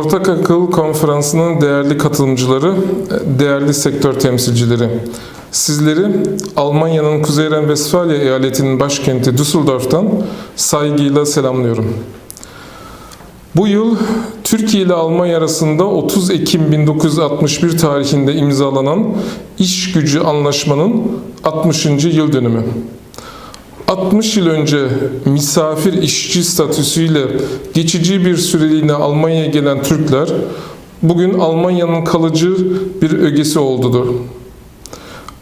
Ortak Akıl Konferansı'nın değerli katılımcıları, değerli sektör temsilcileri. Sizleri Almanya'nın Kuzey Ren-Vesfalya eyaletinin başkenti Düsseldorf'tan saygıyla selamlıyorum. Bu yıl Türkiye ile Almanya arasında 30 Ekim 1961 tarihinde imzalanan iş gücü anlaşmanın 60. yıl dönümü. 60 yıl önce misafir işçi statüsüyle geçici bir süreliğine Almanya'ya gelen Türkler bugün Almanya'nın kalıcı bir ögesi oldudur.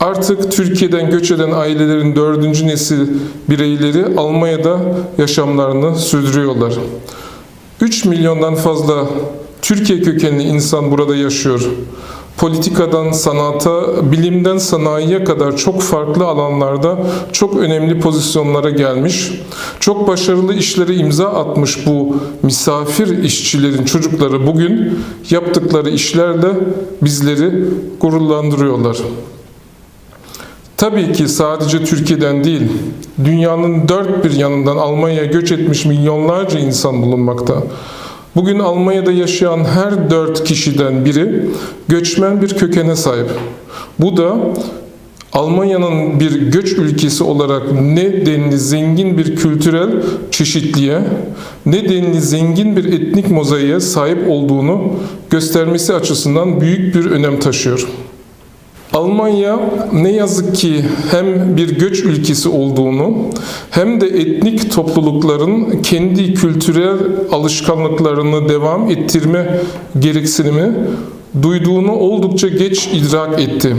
Artık Türkiye'den göç eden ailelerin dördüncü nesil bireyleri Almanya'da yaşamlarını sürdürüyorlar. 3 milyondan fazla Türkiye kökenli insan burada yaşıyor. Politikadan sanata, bilimden sanayiye kadar çok farklı alanlarda çok önemli pozisyonlara gelmiş, çok başarılı işlere imza atmış bu misafir işçilerin çocukları bugün yaptıkları işlerle bizleri gururlandırıyorlar. Tabii ki sadece Türkiye'den değil, dünyanın dört bir yanından Almanya'ya göç etmiş milyonlarca insan bulunmakta. Bugün Almanya'da yaşayan her dört kişiden biri göçmen bir kökene sahip. Bu da Almanya'nın bir göç ülkesi olarak ne denli zengin bir kültürel çeşitliğe, ne denli zengin bir etnik mozaiğe sahip olduğunu göstermesi açısından büyük bir önem taşıyor. Almanya ne yazık ki hem bir göç ülkesi olduğunu hem de etnik toplulukların kendi kültürel alışkanlıklarını devam ettirme gereksinimi duyduğunu oldukça geç idrak etti.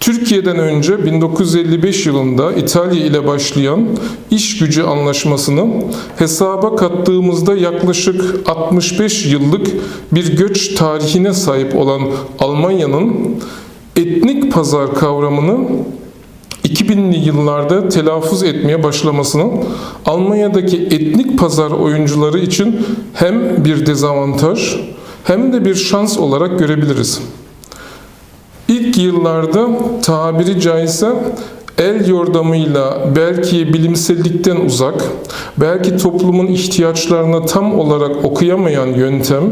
Türkiye'den önce 1955 yılında İtalya ile başlayan iş gücü anlaşmasını hesaba kattığımızda yaklaşık 65 yıllık bir göç tarihine sahip olan Almanya'nın etnik pazar kavramını 2000'li yıllarda telaffuz etmeye başlamasının Almanya'daki etnik pazar oyuncuları için hem bir dezavantaj hem de bir şans olarak görebiliriz. İlk yıllarda tabiri caizse el yordamıyla belki bilimsellikten uzak, belki toplumun ihtiyaçlarını tam olarak okuyamayan yöntem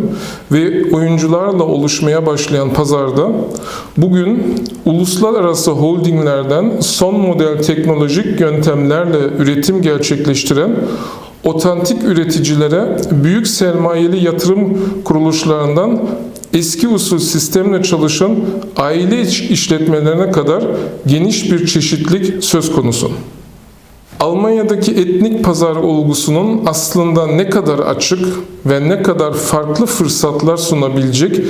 ve oyuncularla oluşmaya başlayan pazarda bugün uluslararası holdinglerden son model teknolojik yöntemlerle üretim gerçekleştiren otantik üreticilere büyük sermayeli yatırım kuruluşlarından eski usul sistemle çalışan aile işletmelerine kadar geniş bir çeşitlilik söz konusu. Almanya'daki etnik pazar olgusunun aslında ne kadar açık ve ne kadar farklı fırsatlar sunabilecek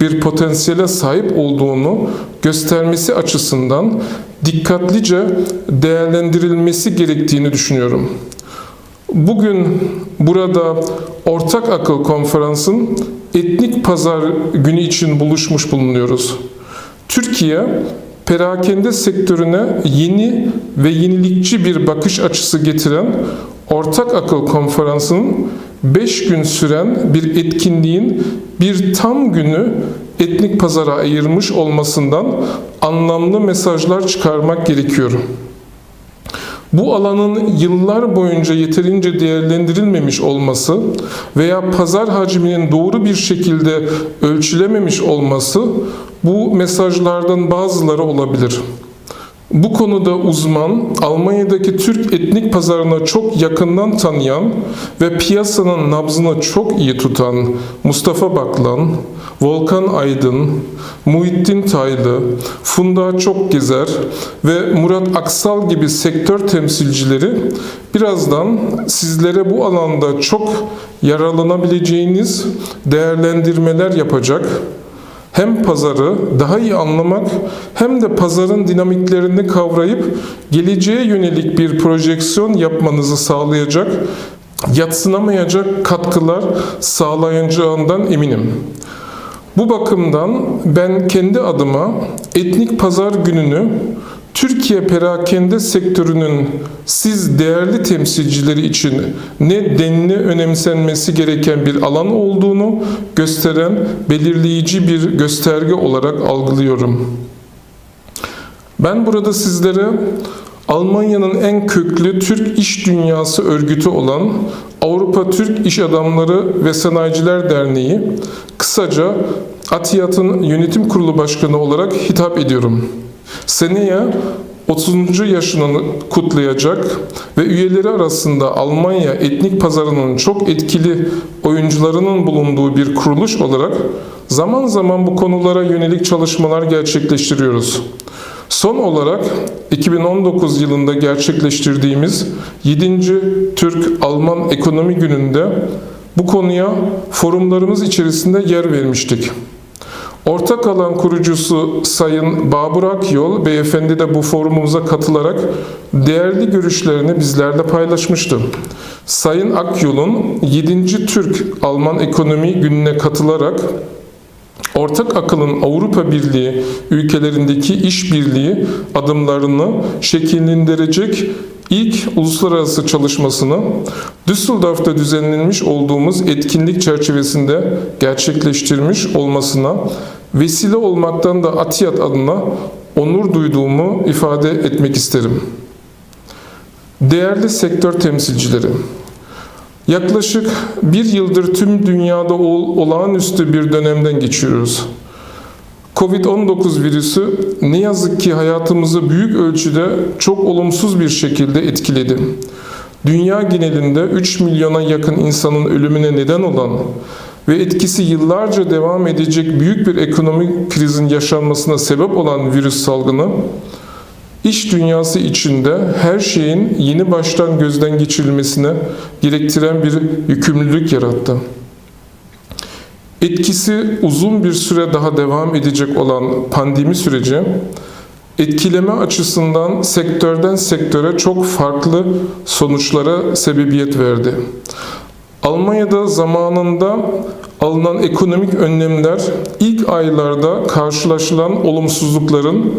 bir potansiyele sahip olduğunu göstermesi açısından dikkatlice değerlendirilmesi gerektiğini düşünüyorum. Bugün burada Ortak Akıl Konferans'ın etnik pazar günü için buluşmuş bulunuyoruz. Türkiye, perakende sektörüne yeni ve yenilikçi bir bakış açısı getiren Ortak Akıl Konferansı'nın 5 gün süren bir etkinliğin bir tam günü etnik pazara ayırmış olmasından anlamlı mesajlar çıkarmak gerekiyor. Bu alanın yıllar boyunca yeterince değerlendirilmemiş olması veya pazar hacminin doğru bir şekilde ölçülememiş olması bu mesajlardan bazıları olabilir. Bu konuda uzman, Almanya'daki Türk etnik pazarına çok yakından tanıyan ve piyasanın nabzını çok iyi tutan Mustafa Baklan, Volkan Aydın, Muhittin Taylı, Funda Çokgezer ve Murat Aksal gibi sektör temsilcileri birazdan sizlere bu alanda çok yararlanabileceğiniz değerlendirmeler yapacak hem pazarı daha iyi anlamak hem de pazarın dinamiklerini kavrayıp geleceğe yönelik bir projeksiyon yapmanızı sağlayacak, yatsınamayacak katkılar sağlayacağından eminim. Bu bakımdan ben kendi adıma etnik pazar gününü Türkiye perakende sektörünün siz değerli temsilcileri için ne denli önemsenmesi gereken bir alan olduğunu gösteren belirleyici bir gösterge olarak algılıyorum. Ben burada sizlere Almanya'nın en köklü Türk İş Dünyası örgütü olan Avrupa Türk İş Adamları ve Sanayiciler Derneği, kısaca ATİAD'ın yönetim kurulu başkanı olarak hitap ediyorum. Seneye 30. yaşını kutlayacak ve üyeleri arasında Almanya etnik pazarının çok etkili oyuncularının bulunduğu bir kuruluş olarak zaman zaman bu konulara yönelik çalışmalar gerçekleştiriyoruz. Son olarak 2019 yılında gerçekleştirdiğimiz 7. Türk-Alman Ekonomi Günü'nde bu konuya forumlarımız içerisinde yer vermiştik. Ortak alan kurucusu Sayın Babur Akyol beyefendi de bu forumumuza katılarak değerli görüşlerini bizlerle paylaşmıştı. Sayın Akyol'un 7. Türk-Alman Ekonomi Günü'ne katılarak Ortak akılın Avrupa Birliği ülkelerindeki işbirliği adımlarını şekillendirecek ilk uluslararası çalışmasını Düsseldorf'ta düzenlenmiş olduğumuz etkinlik çerçevesinde gerçekleştirmiş olmasına vesile olmaktan da Atiyat adına onur duyduğumu ifade etmek isterim. Değerli sektör temsilcileri, Yaklaşık bir yıldır tüm dünyada ol, olağanüstü bir dönemden geçiyoruz. Covid-19 virüsü ne yazık ki hayatımızı büyük ölçüde çok olumsuz bir şekilde etkiledi. Dünya genelinde 3 milyona yakın insanın ölümüne neden olan ve etkisi yıllarca devam edecek büyük bir ekonomik krizin yaşanmasına sebep olan virüs salgını, İş dünyası içinde her şeyin yeni baştan gözden geçirilmesine gerektiren bir yükümlülük yarattı. Etkisi uzun bir süre daha devam edecek olan pandemi süreci, etkileme açısından sektörden sektöre çok farklı sonuçlara sebebiyet verdi. Almanya'da zamanında alınan ekonomik önlemler ilk aylarda karşılaşılan olumsuzlukların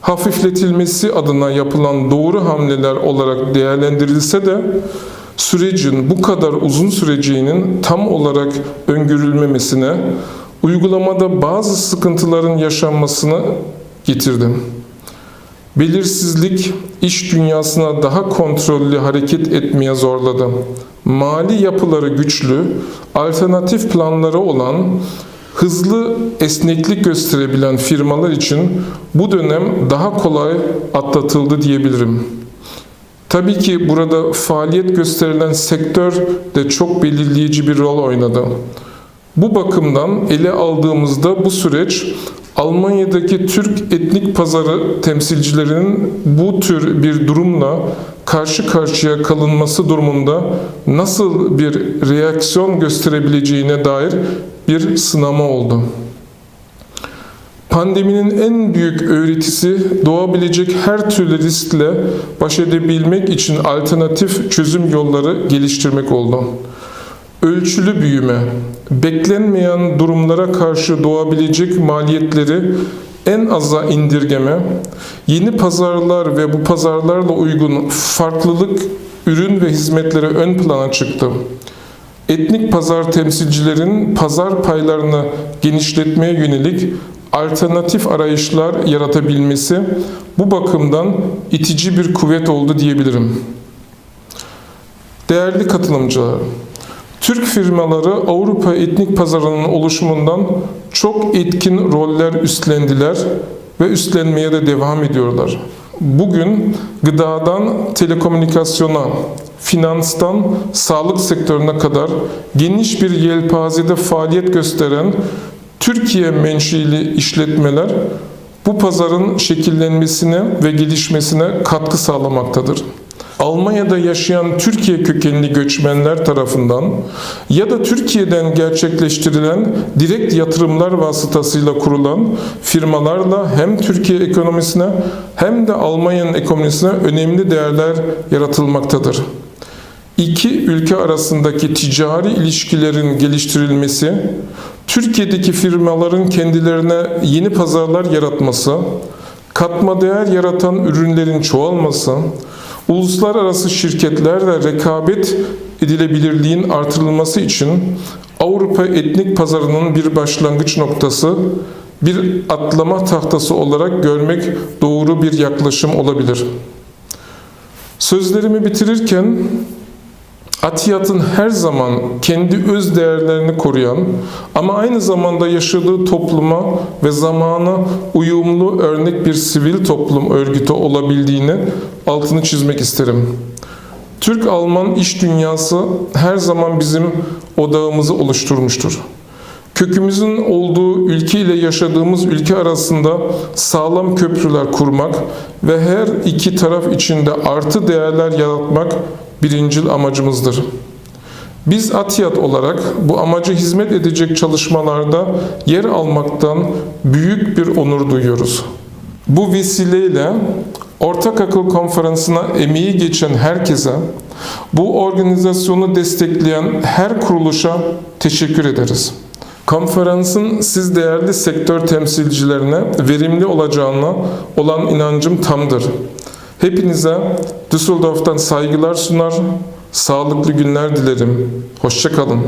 hafifletilmesi adına yapılan doğru hamleler olarak değerlendirilse de sürecin bu kadar uzun süreceğinin tam olarak öngörülmemesine, uygulamada bazı sıkıntıların yaşanmasına getirdi. Belirsizlik iş dünyasına daha kontrollü hareket etmeye zorladı. Mali yapıları güçlü, alternatif planları olan hızlı esneklik gösterebilen firmalar için bu dönem daha kolay atlatıldı diyebilirim. Tabii ki burada faaliyet gösterilen sektör de çok belirleyici bir rol oynadı. Bu bakımdan ele aldığımızda bu süreç Almanya'daki Türk etnik pazarı temsilcilerinin bu tür bir durumla karşı karşıya kalınması durumunda nasıl bir reaksiyon gösterebileceğine dair bir sınama oldu. Pandeminin en büyük öğretisi doğabilecek her türlü riskle baş edebilmek için alternatif çözüm yolları geliştirmek oldu. Ölçülü büyüme, beklenmeyen durumlara karşı doğabilecek maliyetleri en aza indirgeme, yeni pazarlar ve bu pazarlarla uygun farklılık ürün ve hizmetlere ön plana çıktı etnik pazar temsilcilerin pazar paylarını genişletmeye yönelik alternatif arayışlar yaratabilmesi bu bakımdan itici bir kuvvet oldu diyebilirim. Değerli katılımcılar, Türk firmaları Avrupa etnik pazarının oluşumundan çok etkin roller üstlendiler ve üstlenmeye de devam ediyorlar. Bugün gıdadan telekomünikasyona, finanstan sağlık sektörüne kadar geniş bir yelpazede faaliyet gösteren Türkiye menşili işletmeler bu pazarın şekillenmesine ve gelişmesine katkı sağlamaktadır. Almanya'da yaşayan Türkiye kökenli göçmenler tarafından ya da Türkiye'den gerçekleştirilen direkt yatırımlar vasıtasıyla kurulan firmalarla hem Türkiye ekonomisine hem de Almanya'nın ekonomisine önemli değerler yaratılmaktadır. İki ülke arasındaki ticari ilişkilerin geliştirilmesi, Türkiye'deki firmaların kendilerine yeni pazarlar yaratması, katma değer yaratan ürünlerin çoğalması, uluslararası şirketlerle rekabet edilebilirliğin artırılması için Avrupa etnik pazarının bir başlangıç noktası, bir atlama tahtası olarak görmek doğru bir yaklaşım olabilir. Sözlerimi bitirirken Atiyat'ın her zaman kendi öz değerlerini koruyan ama aynı zamanda yaşadığı topluma ve zamana uyumlu örnek bir sivil toplum örgütü olabildiğini altını çizmek isterim. Türk-Alman iş dünyası her zaman bizim odağımızı oluşturmuştur. Kökümüzün olduğu ülke ile yaşadığımız ülke arasında sağlam köprüler kurmak ve her iki taraf içinde artı değerler yaratmak birincil amacımızdır. Biz Atiyat olarak bu amaca hizmet edecek çalışmalarda yer almaktan büyük bir onur duyuyoruz. Bu vesileyle Ortak Akıl Konferansı'na emeği geçen herkese, bu organizasyonu destekleyen her kuruluşa teşekkür ederiz. Konferansın siz değerli sektör temsilcilerine verimli olacağına olan inancım tamdır. Hepinize Düsseldorf'tan saygılar sunar, sağlıklı günler dilerim. Hoşçakalın.